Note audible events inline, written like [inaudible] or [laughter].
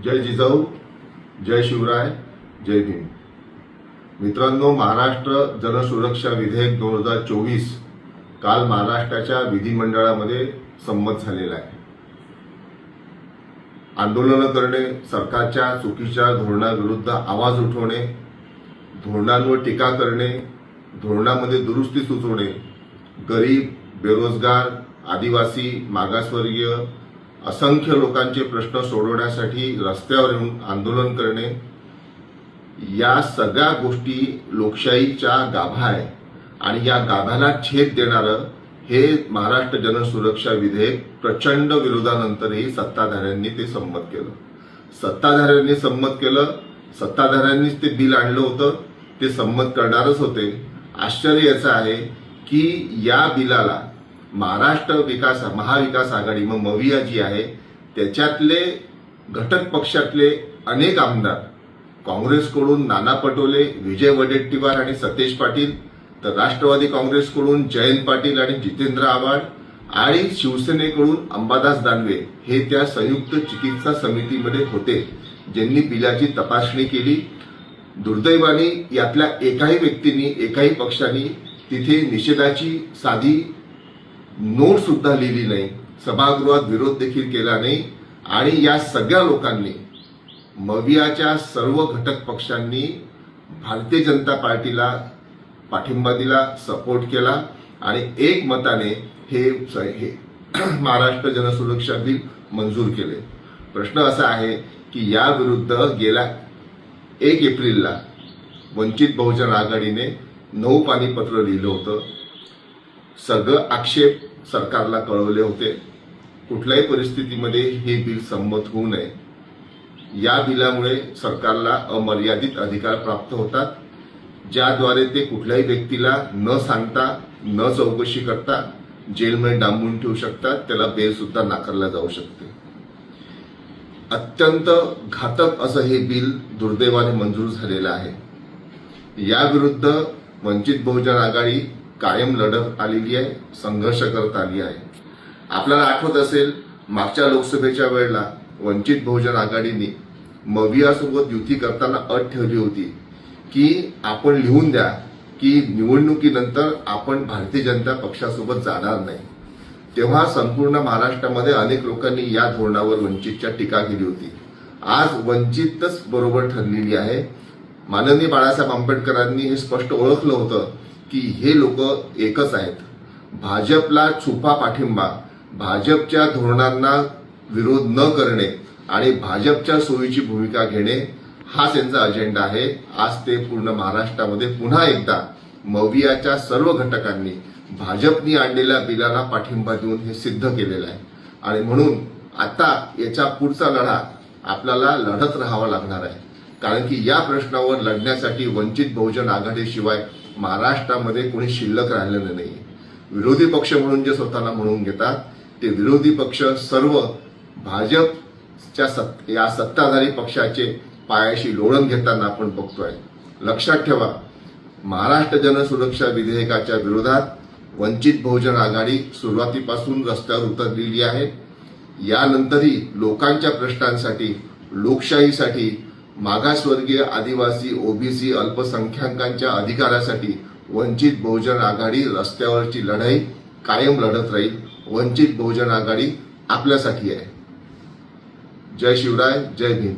जय जिजाऊ जय शिवराय जय भीम. मित्रांनो महाराष्ट्र जनसुरक्षा विधेयक दोन हजार चोवीस काल महाराष्ट्राच्या विधिमंडळामध्ये संमत झालेला आहे. आंदोलनं करणे सरकारच्या चुकीच्या धोरणाविरुद्ध आवाज उठवणे धोरणांवर टीका करणे धोरणामध्ये दुरुस्ती सुचवणे गरीब बेरोजगार आदिवासी मागासवर्गीय असंख्य लोकांचे प्रश्न सोडवण्यासाठी रस्त्यावर येऊन आंदोलन करणे या सगळ्या गोष्टी लोकशाहीच्या गाभा आहे. आणि या गाभ्याला छेद देणारं हे महाराष्ट्र जनसुरक्षा विधेयक प्रचंड विरोधानंतरही सत्ताधाऱ्यांनी ते संमत केलं. सत्ताधाऱ्यांनी संमत केलं सत्ताधाऱ्यांनीच ते बिल आणलं होतं ते संमत करणारच होते. आश्चर्य याचं आहे की या बिलाला महाराष्ट्र विकास महाविकास आघाडी मग मविया जी आहे त्याच्यातले घटक पक्षातले अनेक आमदार काँग्रेसकडून नाना पटोले विजय वडेट्टीवार आणि सतेज पाटील तर राष्ट्रवादी काँग्रेसकडून जयंत पाटील आणि जितेंद्र आव्हाड आणि शिवसेनेकडून अंबादास दानवे हे त्या संयुक्त चिकित्सा समितीमध्ये होते ज्यांनी बिलाची तपासणी केली. दुर्दैवाने यातल्या एकाही व्यक्तींनी एकाही पक्षांनी तिथे निषेधाची साधी नोट सुद्धा लिहिली नाही. सभागृहात विरोध देखील केला नाही आणि या सगळ्या लोकांनी मवियाच्या सर्व घटक पक्षांनी भारतीय जनता पार्टीला पाठिंबा दिला सपोर्ट केला आणि एक मताने हे हे [clears throat] महाराष्ट्र जनसुरक्षा बिल मंजूर केले. प्रश्न असा आहे की या विरुद्ध गेल्या एक एप्रिलला वंचित बहुजन आघाडीने नऊ पाणी पत्र लिहिलं होतं. सगळं आक्षेप सरकारला कळवले होते. कुठल्याही परिस्थितीमध्ये हे बिल संमत होऊ नये. या बिलामुळे सरकारला अमर्यादित अधिकार प्राप्त होतात ज्याद्वारे ते कुठल्याही व्यक्तीला न सांगता न चौकशी करता जेलमध्ये डांबून ठेवू शकतात त्याला बेल सुद्धा नाकारला जाऊ शकते. अत्यंत घातक असं हे बिल दुर्दैवाने मंजूर झालेलं आहे. याविरुद्ध वंचित बहुजन आघाडी कायम लढत आलेली आहे संघर्ष करत आली आहे. आपल्याला आठवत असेल मागच्या लोकसभेच्या वेळेला वंचित बहुजन आघाडीने मवियासोबत युती करताना अट ठेवली होती की आपण लिहून द्या की निवडणुकीनंतर आपण भारतीय जनता पक्षासोबत जाणार नाही. तेव्हा संपूर्ण महाराष्ट्रामध्ये अनेक लोकांनी या धोरणावर वंचितच्या टीका केली होती. आज वंचितच बरोबर ठरलेली आहे. माननीय बाळासाहेब आंबेडकरांनी हे स्पष्ट ओळखलं होतं की हे लोक एकच आहेत. भाजपला छुपा पाठिंबा भाजपच्या धोरणांना विरोध न करणे आणि भाजपच्या सोयीची भूमिका घेणे हा त्यांचा अजेंडा आहे. आज ते पूर्ण महाराष्ट्रामध्ये पुन्हा एकदा मवियाच्या सर्व घटकांनी भाजपनी आणलेल्या बिलाला पाठिंबा देऊन हे सिद्ध केलेलं आहे. आणि म्हणून आता याच्या पुढचा लढा आपल्याला लढत राहावा लागणार आहे. कारण की या प्रश्नावर लढण्यासाठी वंचित बहुजन आघाडीशिवाय महाराष्ट्रामध्ये कोणी शिल्लक राहिलेलं नाही विरोधी पक्ष म्हणून जे स्वतःला म्हणून घेतात ते विरोधी पक्ष सर्व भाजपच्या सत् या सत्ताधारी पक्षाचे पायाशी लोळण घेताना आपण बघतोय. लक्षात ठेवा महाराष्ट्र जनसुरक्षा विधेयकाच्या विरोधात वंचित बहुजन आघाडी सुरुवातीपासून रस्त्यावर उतरलेली आहे. यानंतरही लोकांच्या प्रश्नांसाठी लोकशाहीसाठी मागासवर्गीय आदिवासी ओबीसी अल्पसंख्याकांच्या अधिकारासाठी वंचित बहुजन आघाडी रस्त्यावरची लढाई कायम लढत राहील. वंचित बहुजन आघाडी आपल्यासाठी आहे. जय शिवराय जय भीम.